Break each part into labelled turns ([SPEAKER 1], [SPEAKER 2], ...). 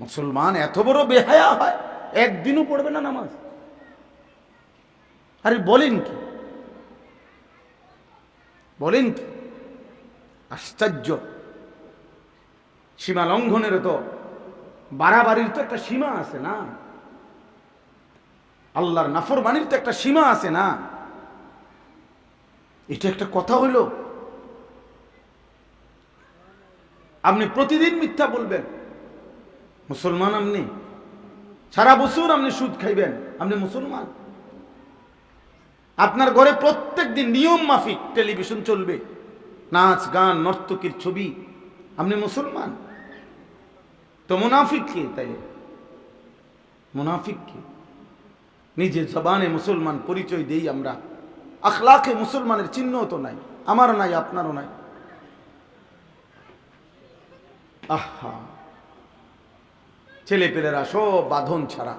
[SPEAKER 1] মুসলমান এত বড় বেহায়া হয়, একদিনও পড়বে না নামাজ। আরে বলেন কি? বলেন কি? আশ্চর্য। সীমা লঙ্ঘনের তো বাড়াবাড়ির তো একটা সীমা আছে না? আল্লাহর নাফরমানির তো একটা সীমা আছে না? এটা একটা কথা হইল। আপনি প্রতিদিন মিথ্যা বলবেন। মুসলমান আপনি সারা বছর আপনি সুদ খাইবেন আপনি মুসলমান? আপনার ঘরে প্রত্যেক দিন নিয়ম মাফিক টেলিভিশন চলবে, নাচ, গান, নর্তকীর ছবি, আপনি মুসলমান? তো মুনাফিক কে তাই মুনাফিক কে? নিজের জবানে মুসলমান পরিচয় দেই আমরা। আখলাখে মুসলমানের চিহ্ন তো নাই আমারও নাই, আপনারও নাই। আহা। ছেলে পেলেরা সব বাঁধন ছাড়া।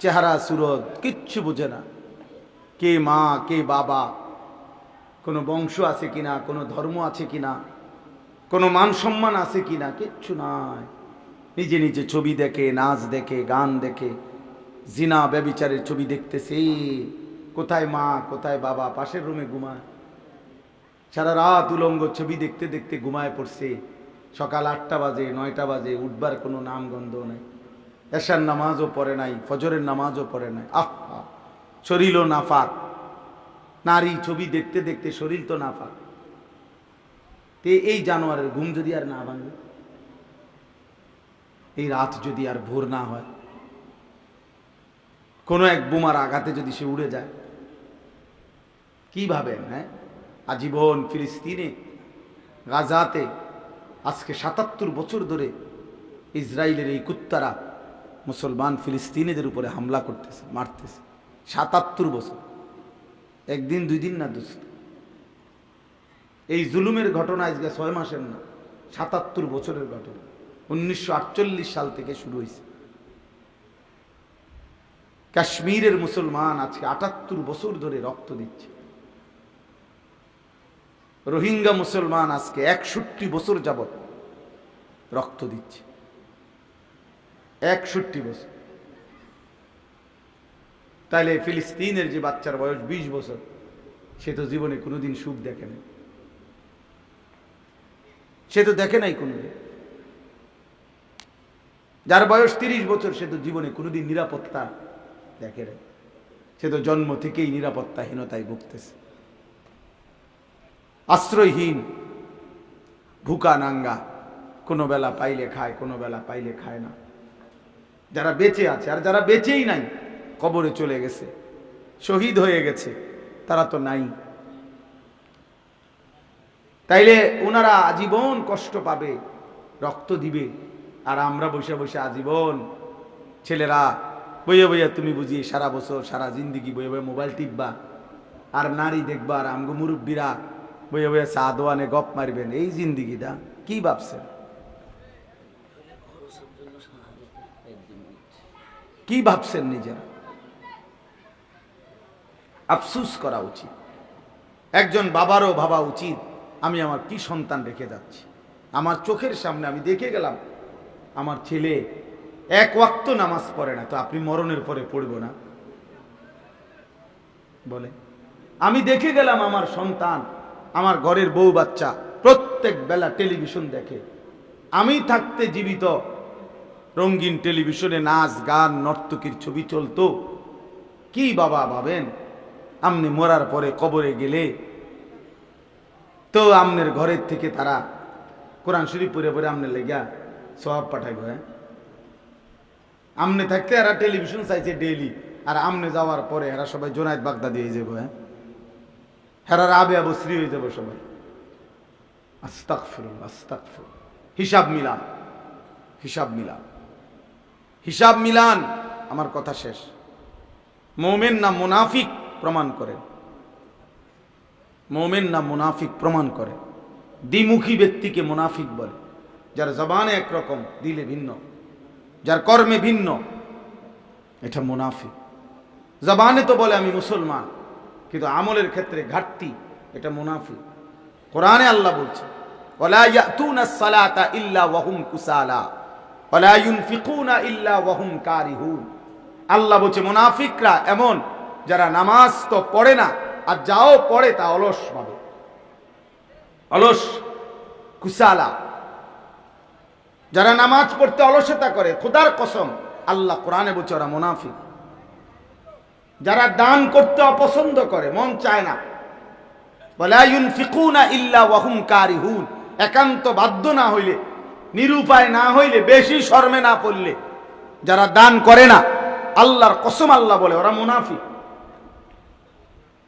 [SPEAKER 1] চেহারা, সুরত, কিচ্ছু বোঝে না। কে মা, কে বাবা, কোনো বংশ আছে কিনা, কোনো ধর্ম আছে কিনা, কোনো মান সম্মান আছে কিনা, কিচ্ছু নাই। নিজে নিজে ছবি দেখে, নাচ দেখে, গান দেখে, জিনা ব্যবিচারের ছবি দেখতেছে। কোথায় মা, কোথায় বাবা, পাশের রুমে ঘুমায়। সারা রাত উলঙ্গ ছবি দেখতে দেখতে ঘুমায় পড়ছে। সকাল আটটা বাজে, নয়টা বাজে, উঠবার কোনো নাম গন্ধ নাই। এশার নামাজও পড়ে নাই, ফজরের নামাজও পড়ে নাই। আহা শরীরও নাফাক। নারী ছবি দেখতে দেখতে শরীর তো নাফাক। তে এই জানোয়ারের ঘুম যদি আর না ভাঙে, এই রাত যদি আর ভোর না হয়, কোনো এক বোমার আঘাতে যদি সে উড়ে যায়, কি ভাবেন হ্যাঁ? আজীবন ফিলিস্তিনে, গাজাতে আজকে সাতাত্তর বছর ধরে ইসরায়েলের এই কুত্তারা মুসলমান ফিলিস্তিনিদের উপরে হামলা করতেছে, মারতেছে। সাতাত্তর বছর। একদিন, দুই দিন না দোস্ত এই জুলুমের ঘটনা আজকে ছয় মাসের না, সাতাত্তর বছরের ঘটনা। উনিশশো আটচল্লিশ সাল থেকে শুরু হয়েছে। কাশ্মীরের মুসলমান আজকে আটাত্তর বছর ধরে রক্ত দিচ্ছে। রোহিঙ্গা মুসলমান আজকে একষট্টি বছর যাবৎ রক্ত দিচ্ছে। একষট্টি বছর। তাইলে ফিলিস্তিনের যে বাচ্চার বয়স বিশ বছর, সে তো জীবনে কোনোদিন সুখ দেখে নাই। সে তো দেখে নাই কোনোদিন। যার বয়স তিরিশ বছর, সে তো জীবনে কোনোদিন নিরাপত্তা দেখে নাই। সে তো জন্ম থেকেই নিরাপত্তাহীনতায় ভুগতেছে। আশ্রয়হীন। ভুকা নাঙ্গা। কোনো বেলা পাইলে খায়, কোনো বেলা পাইলে খায় না। যারা বেঁচে আছে, আর যারা বেঁচেই নাই, কবরে চলে গেছে। শহীদ হয়ে গেছে, তারা তো নাই। তাইলে ওনারা আজীবন কষ্ট পাবে, রক্ত দিবে, আর আমরা বসে বসে আজীবন, ছেলেরা, বইয়ে বইয়া তুমি বুঝি সারা বছর, সারা জিন্দিগি বইয়ে বইয়ে মোবাইল টিপবা, আর নারী দেখবা, আর আমগো মুরব্বীরা বইয়ে বইয়ে চা দোয়ানে গপ মারবেন, এই জিন্দিগিটা কি ভাবছেন? কি ভাবছেন নিজেরা? আফসুস করা উচিত। একজন বাবারও ভাবা উচিত, আমি আমার কি সন্তান রেখে যাচ্ছি? আমার চোখের সামনে আমি দেখে গেলাম, আমার ছেলে এক ওয়াক্ত নামাজ পড়ে না, তো আপনি মরণের পরে পড়ব না? বলে, আমি দেখে গেলাম আমার সন্তান আমার ঘরের বউ বাচ্চা প্রত্যেক বেলা টেলিভিশন দেখে। আমি থাকতে জীবিত। রঙিন টেলিভিশনে নাচ, গান, নর্তকীর ছবি চলতো। কি বাবা ভাবেন? আমনি মরার পরে কবরে গেলে। তো আমনের ঘরের থেকে তারা কোরআন শরীফ পরে পরে আমনে লেগা সব পাঠাইব হ্যাঁ? আমনে থাকতে এরা টেলিভিশন চাইছে ডেইলি। আর আমনে যাওয়ার পরে এরা সবাই জোনায়দ বাগদা দিয়ে যাব হ্যাঁ? হেরার আবে আবু শ্রী হয়ে যাব সবাই। আস্তাক ফিরুল আস্তাক হিসাব মিলান হিসাব মিলান। হিসাব মিলান, আমার কথা শেষ। মোমেন না মুনাফিক প্রমাণ করেন মোমেন না মুনাফিক প্রমাণ করে। দ্বিমুখী ব্যক্তিকে মুনাফিক বলে। যার জবানে একরকম, দিলে ভিন্ন। যার কর্মে ভিন্ন, এটা মুনাফিক। জবানে তো বলে আমি মুসলমান। কিন্তু আমলের ক্ষেত্রে ঘাটতি, এটা মুনাফিক। কোরআনে আল্লাহ বলছে আল্লাহ বলছে, মুনাফিকরা এমন, যারা নামাজ তো পড়ে না, আর যাও পড়ে তা অলস ভাবে। অলস, কুসালা। যারা নামাজ পড়তে অলসতা করে, খোদার কসম, আল্লাহ কোরআনে বলছে, ওরা মুনাফিক। যারা দান করতে অপছন্দ করে, মন চায় না। কারিহুন। একান্ত বাধ্য না হইলে, নিরুপায় না হইলে, বেশি শর্মে না পড়লে যারা দান করে না, আল্লাহর কসম আল্লাহ বলে, ওরা মুনাফিক।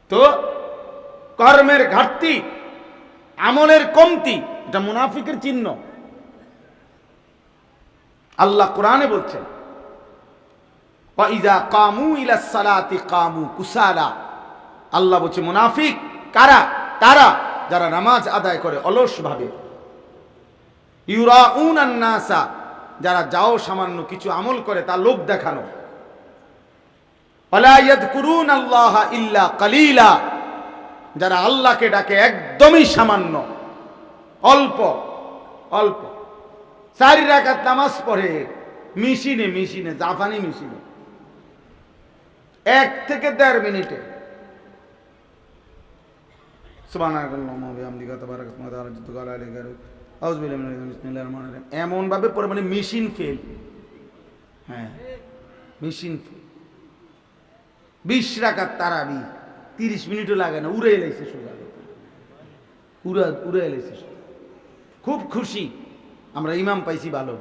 [SPEAKER 1] তো কর্মের ঘাটতি, আমলের কমতি, এটা মুনাফিকের চিহ্ন। আল্লাহ কোরআনে বলছেন আল্লাহ বলছে, মুনাফিক, কারা? তারা যারা নামাজ আদায় করে অলস ভাবে ইউরাউন নাসা, যারা যাও সামান্য কিছু আমল করে তা লোক দেখানো। আল্লাহ কালিলা, যারা আল্লাহকে ডাকে একদমই সামান্য। অল্প অল্প। চারি রাকাত নামাজ পড়ে, মিশিনে মিশিনে জাপানি মিশিনে। এক থেকে দেড় মিনিটে। এমন ভাবে পরে মানে মেশিন ফেল হ্যাঁ মেশিন ফেল বিশ রাখার তারাবি, তিরিশ মিনিটও লাগে না, উড়ে এলাইছে সোজা। উড়া, উড়ে এলাইছে খুব খুশি, আমরা ইমাম পাইছি ভালো।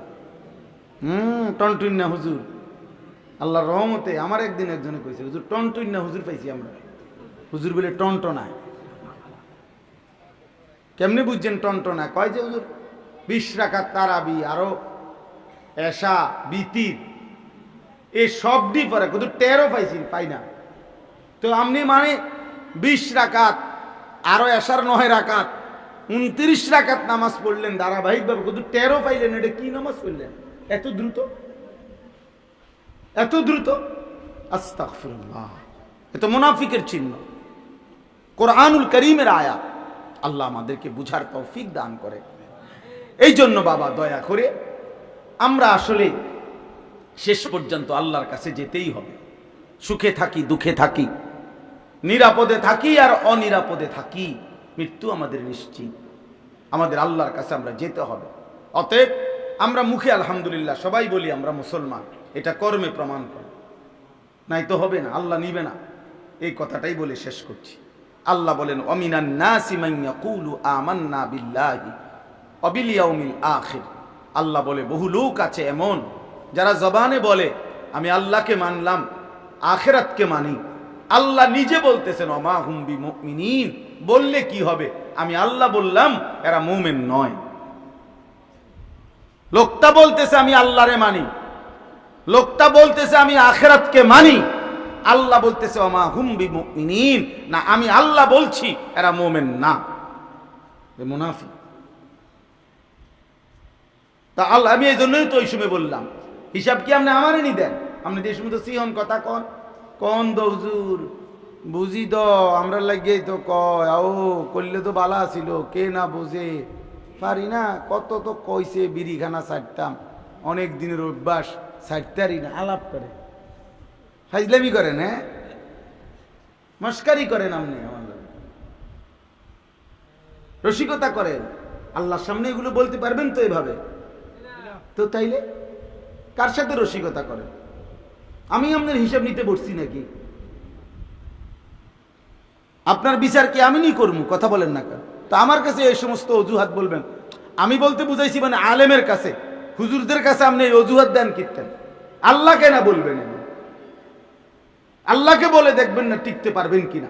[SPEAKER 1] হুম টনটুন্না হুজুর। আল্লাহর রহমতে আমার একদিন একজনে কইছে, হুজুর, টন টুন না, হুজুর পাইছি আমরা। হুজুর বলে টনটনায় কেমনি বুঝছেন টনটনায় কয় যে, হুজুর, বিশ রাখার তারাবি, আরও এসা বিতির এই সবটি পরে, কিন্তু টেরও পাইছি, পাই না। তো আপনি মানে বিশ রাকাত, আরও এসার নয় রাকাত, উনত্রিশ রাকাত নামাজ পড়লেন ধারাবাহিকভাবে, কিন্তু টেরও পাইলেন, এটা কি নামাজ পড়লেন? এত দ্রুত? এত দ্রুত? আস্তাগফিরুল্লাহ। এত মুনাফিকের চিহ্ন। কোরআনুল করিমের আয়া। আল্লাহ আমাদেরকে বুঝার তৌফিক দান করে। এই জন্য বাবা, দয়া করে আমরা আসলে শেষ পর্যন্ত আল্লাহর কাছে যেতেই হবে। সুখে থাকি, দুঃখে থাকি, নিরাপদে থাকি আর অনিরাপদে থাকি, মৃত্যু আমাদের নিশ্চিত। আমাদের আল্লাহর কাছে আমরা যেতে হবে। অতএব আমরা মুখে আলহামদুলিল্লাহ, সবাই বলি আমরা মুসলমান। এটা কর্মে প্রমাণ করে। নাই তো হবে না, আল্লাহ নিবে না। এই কথাটাই বলে শেষ করছি। আল্লাহ বলেন আখির। আল্লাহ বলে, বহু লোক আছে এমন যারা জবানে বলে, আমি আল্লাহকে মানলাম, আখেরাতকে মানি। আল্লাহ নিজে বলতেছেন, অমা হুম্বি মুমিনিন বললে কি হবে? আমি আল্লাহ বললাম, এরা মুমেন নয়। লোকটা বলতেছে, আমি আল্লাহরে মানি। লোকটা বলতেছে, আমি আখেরাতকে মানি। আল্লাহ বলতেছে অমা মুমিনিন না, আমি আল্লাহ বলছি, এরা মোমেন না। এ মুনাফিক। তা আল্লাহ, আমি এই জন্যই তো ওই সময় বললাম, হিসাব কি আপনি আমারই নি দেন? আপনি যে সময় তো সিহন কথা কন। কন দো হুজুর, বুঝি দ আমরা লাগিয়েই তো কয় ও করলে তো বালা ছিল, কে না বুঝে? পারি না, কত তো কইছে বিড়িখানা ছাড়তাম। অনেক দিনের অভ্যাস, ছাড়তারি না, আলাপ করে। ফাইজলামি করেন হ্যাঁ? মস্কারি করেন আপনি লগে। রসিকতা করেন। আল্লাহর সামনে এগুলো বলতে পারবেন তো এভাবে? তো তাইলে? কার সাথে রসিকতা করেন? আমি আপনার হিসাব নিতে বসছি নাকি? আপনার বিচার কি আমি নি করব? কথা বলেন না কেন? তো আমার কাছে এই সমস্ত অজুহাত বলবেন। আমি বলতে বুঝাইছি মানে আলেমের কাছে। হুজুরদের কাছে আপনি এই অজুহাত দেন কীর্তেন আল্লাহকে না বলবেন আল্লাহকে বলে দেখবেন না টিকতে পারবেন কিনা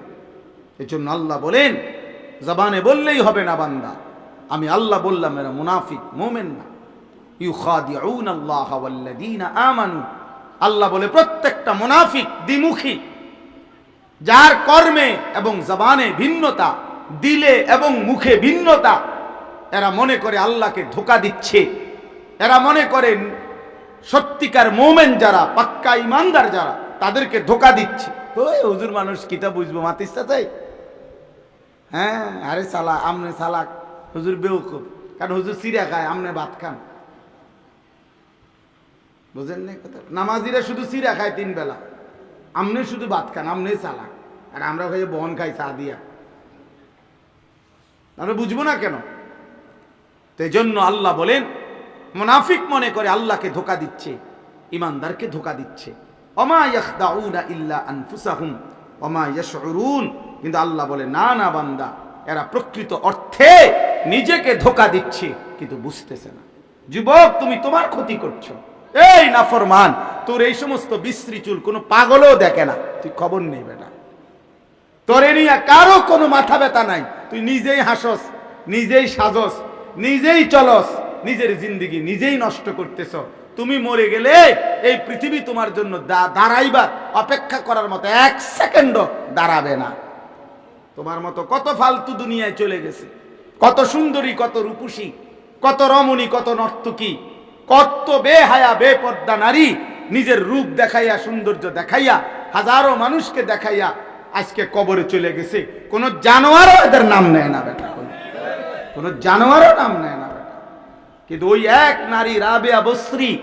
[SPEAKER 1] এই জন্য আল্লাহ বলেন, জবানে বললেই হবে না বান্দা। আমি আল্লাহ বললাম, এরা মুনাফিক, মোমেন না। আমানু। আল্লাহ বলে, প্রত্যেকটা মুনাফিক, দ্বিমুখী, যার কর্মে এবং জবানে ভিন্নতা দিলে এবং মুখে ভিন্নতা। এরা মনে করে আল্লাহকে ধোকা দিচ্ছে। এরা মনে করেন সত্যিকার মোমেন যারা, পাক্কা ইমানদার যারা, তাদেরকে ধোকা দিচ্ছে। এই হুজুর মানুষ কিতা বুঝব? মাতিসটা তাই? হ্যাঁ আরে সালা, আমনে সালাক হুজুর বেউকুব কারণ হুজুর সিরিয়া খায়, আমনে ভাত খান। বুঝেন না কথা? নামাজিরা শুধু সিরা খায় তিন বেলা। আমনে শুধু ভাত খান, আমনে চালাক আর আমরা খাই বন খাই চা দিয়া আমরা বুঝব না কেন? তো এই জন্য আল্লাহ বলেন, মুনাফিক মনে করে আল্লাহকে ধোকা দিচ্ছে, ইমানদারকে ধোকা দিচ্ছে। কিন্তু আল্লাহ বলে, না না, বান্দা, এরা প্রকৃত অর্থে নিজেকে ধোকা দিচ্ছে, কিন্তু বুঝতেছে না। যুবক, তুমি তোমার ক্ষতি করছ। এই নাফরমান, তোর এই সমস্ত বিশ্রী চুল কোনো পাগলও দেখে না। তুই খবর নেই বেটা তোরে নিয়ে কারও কোনো মাথা ব্যথা নাই। তুই নিজেই হাসস, নিজেই সাজস, নিজেই চলস, নিজের জিন্দিগি নিজেই নষ্ট করতেছ। তুমি মরে গেলে এই পৃথিবী তোমার জন্য দাঁড়াইবার, অপেক্ষা করার মতো এক সেকেন্ডও দাঁড়াবে না। তোমার মতো কত ফালতু দুনিয়ায় চলে গেছে। কত সুন্দরী, কত রূপসী, কত রমণী, কত নর্তকী, কত বেহায়া, বেপর্দা নারী নিজের রূপ দেখাইয়া, সৌন্দর্য দেখাইয়া, হাজারো মানুষকে দেখাইয়া আজকে কবরে চলে গেছে। কোন জানোয়ারও এদের নাম নেয় না বেটা কোনো। জানোয়ারও নাম নেয় না কিন্তু ওই এক নারী, রাবেয়া বস্রী,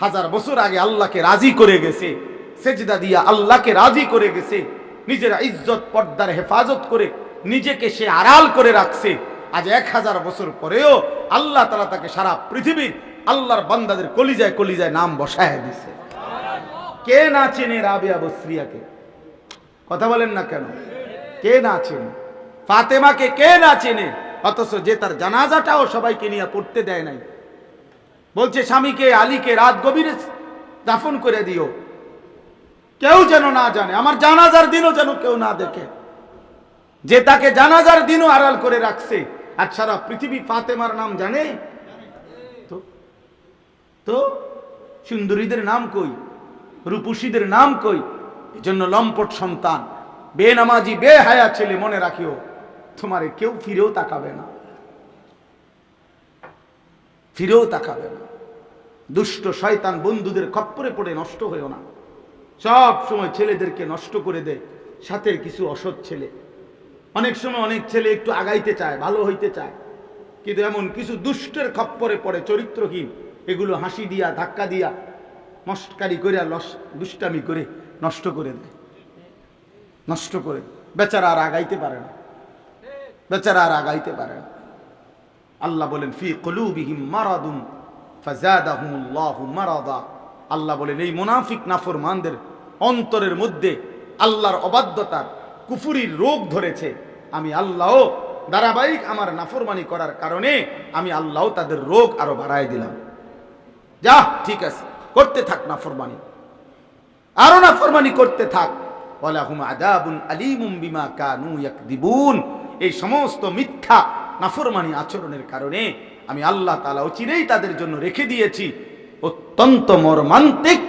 [SPEAKER 1] হাজার বছর আগে আল্লাহকে রাজি করে গেছে। সেজদা দিয়া আল্লাহকে রাজি করে গেছে। নিজের ইজ্জত পর্দার হেফাজত করে নিজেকে সে আড়াল করে রাখছে। আজ এক হাজার বছর পরেও আল্লাহ তালা তাকে সারা পৃথিবীর আল্লাহর বান্দাদের কলিজায় কলিজায় নাম বসায় দিছে। কে না চেনে রাবেয়া বস্রিয়াকে? কথা বলেন না কেন? কে না চেনে? ফাতেমাকে কে না চেনে? অথচ যে তার জানাজাটাও সবাইকে নিয়ে পড়তে দেয় নাই। বলছে, স্বামীকে, আলীকে রাত গভীরে দাফন করে দিও। কেউ যেন না জানে, আমার জানাজার দিনও যেন কেউ না দেখে। যে তাকে জানাজার দিনও আড়াল করে রাখছে, আর সারা পৃথিবী ফাতেমার নাম জানে? তো তো, সুন্দরীদের নাম কই? রূপসীদের নাম কই? এজন্য লম্পট সন্তান, বেনামাজি, বেহায়া ছেলে মনে রাখিও, তোমারে কেউ ফিরেও তাকাবে না। ফিরেও তাকাবে না। দুষ্ট শয়তান বন্ধুদের খপ্পরে পড়ে নষ্ট হয়েও না। সব সময় ছেলেদেরকে নষ্ট করে দেয় সাথে কিছু অসৎ ছেলে। অনেক সময় অনেক ছেলে একটু আগাইতে চায়, ভালো হইতে চায়। কিন্তু এমন কিছু দুষ্টের খপ্পরে পড়ে, চরিত্রহীন, এগুলো হাসি দিয়া, ধাক্কা দিয়া, মস্কারি করে লস, দুষ্টামি করে নষ্ট করে দেয়। নষ্ট করে বেচারা আর আগাইতে পারে না। বেচারা আর আগাইতে পারে না। আল্লাহ বলেন, ফি কলুবিহিম মারাদুন ফাজাদাহুমুল্লাহু মারাদা। আল্লাহ বলেন, এই মুনাফিক নাফরমানদের অন্তরের মধ্যে আল্লাহর অবাধ্যতার কুফুরির রোগ ধরেছে। আমি আল্লাহও ধারাবাহিক আমার নাফরমানি করার কারণে আমি আল্লাহ তাদের রোগ আরও বাড়ায় দিলাম। যা, ঠিক আছে। করতে থাক নাফরমানি। আরও নাফরমানি করতে থাক। ওয়ালাহুম আদাবুন আলিমুম বিমা কানু ইয়াকদিবুন। এই সমস্ত মিথ্যা নাফরমানি আচরণের কারণে আমি আল্লাহ তাআলা অচিরেই তাদের জন্য রেখে দিয়েছি। অত্যন্ত মর্মান্তিক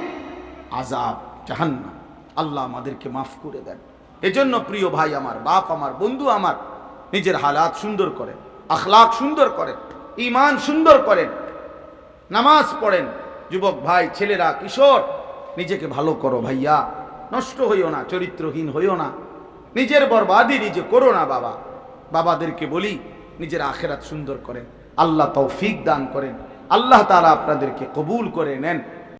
[SPEAKER 1] আজাব জাহান্নাম। আল্লাহ আমাদেরকে মাফ করে দেন। এজন্য প্রিয় ভাই আমার, বাপ আমার, বন্ধু আমার, নিজের হালাত সুন্দর করেন, আখলাক সুন্দর করেন ইমান সুন্দর করেন, নামাজ পড়েন। যুবক ভাই, ছেলেরা, কিশোর নিজেকে ভালো করো ভাইয়া। নষ্ট হইও না, চরিত্রহীন হইও না। নিজের বরবাদি নিজে করো না বাবা। বাবাদেরকে বলি, নিজের আখেরাত সুন্দর করেন। আল্লাহ তৌফিক দান করেন। আল্লাহ তালা আপনাদেরকে কবুল করে নেন।